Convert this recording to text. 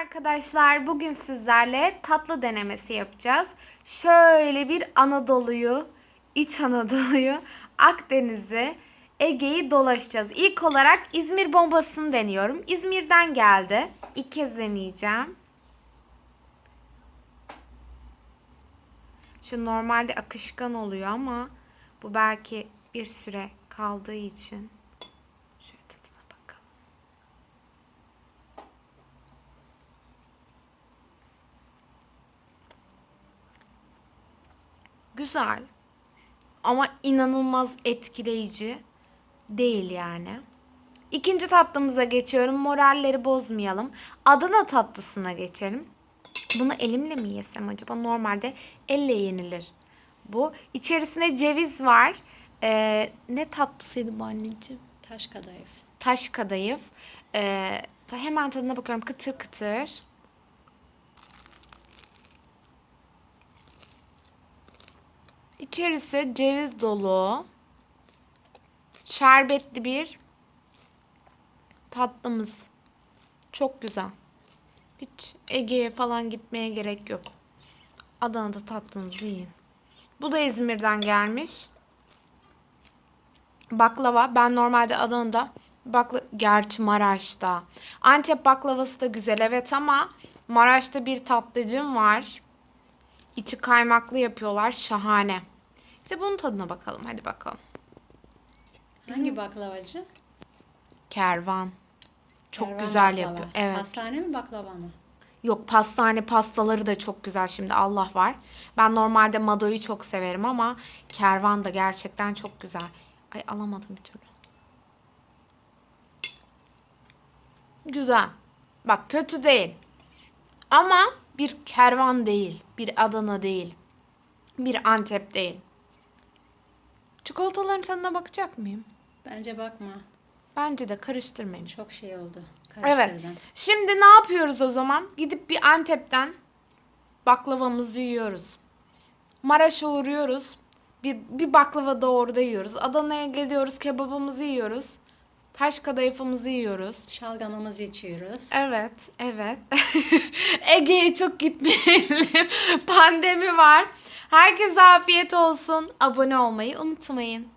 arkadaşlar. Bugün sizlerle tatlı denemesi yapacağız. Şöyle bir Anadolu'yu, İç Anadolu'yu, Akdeniz'i, Ege'yi dolaşacağız. İlk olarak İzmir bombasını deniyorum. İzmir'den geldi. İlk kez deneyeceğim. Şu normalde akışkan oluyor ama bu belki bir süre kaldığı için. Güzel. Ama inanılmaz etkileyici değil yani. İkinci tatlımıza geçiyorum. Moralleri bozmayalım. Adana tatlısına geçelim. Bunu elimle mi yesem acaba? Normalde elle yenilir. Bu. İçerisinde ceviz var. Ee, ne tatlısıydı bu anneciğim? Taş kadayıf. Taş kadayıf. Ee, hemen tadına bakıyorum. Kıtır kıtır. İçerisi ceviz dolu. Şerbetli bir tatlımız. Çok güzel. Hiç Ege'ye falan gitmeye gerek yok. Adana'da tatlınızı yiyin. Bu da İzmir'den gelmiş. Baklava. Ben normalde Adana'da bakla gerçi Maraş'ta. Antep baklavası da güzel evet ama Maraş'ta bir tatlıcım var. İçi kaymaklı yapıyorlar. Şahane. Bir de bunun tadına bakalım. Hadi bakalım. Hangi baklavacı? Kervan. Çok Kervan güzel baklava. yapıyor. Evet. Pastane mi baklava mı? Yok pastane pastaları da çok güzel şimdi Allah var. Ben normalde Mado'yu çok severim ama Kervan da gerçekten çok güzel. Ay alamadım bir türlü. Güzel. Bak kötü değil. Ama bir kervan değil. Bir Adana değil. Bir Antep değil. Çikolataların tadına bakacak mıyım? Bence bakma. Bence de karıştırmayın. Çok şey oldu. Evet. Karıştırdın. Şimdi ne yapıyoruz o zaman? Gidip bir Antep'ten baklavamızı yiyoruz. Maraş'a uğruyoruz. Bir, bir baklava da orada yiyoruz. Adana'ya geliyoruz. Kebabımızı yiyoruz. Taş kadayıfımızı yiyoruz. Şalgamımızı içiyoruz. Evet, evet. Ege'ye çok gitmeyelim. Pandemi var. Herkese afiyet olsun. Abone olmayı unutmayın.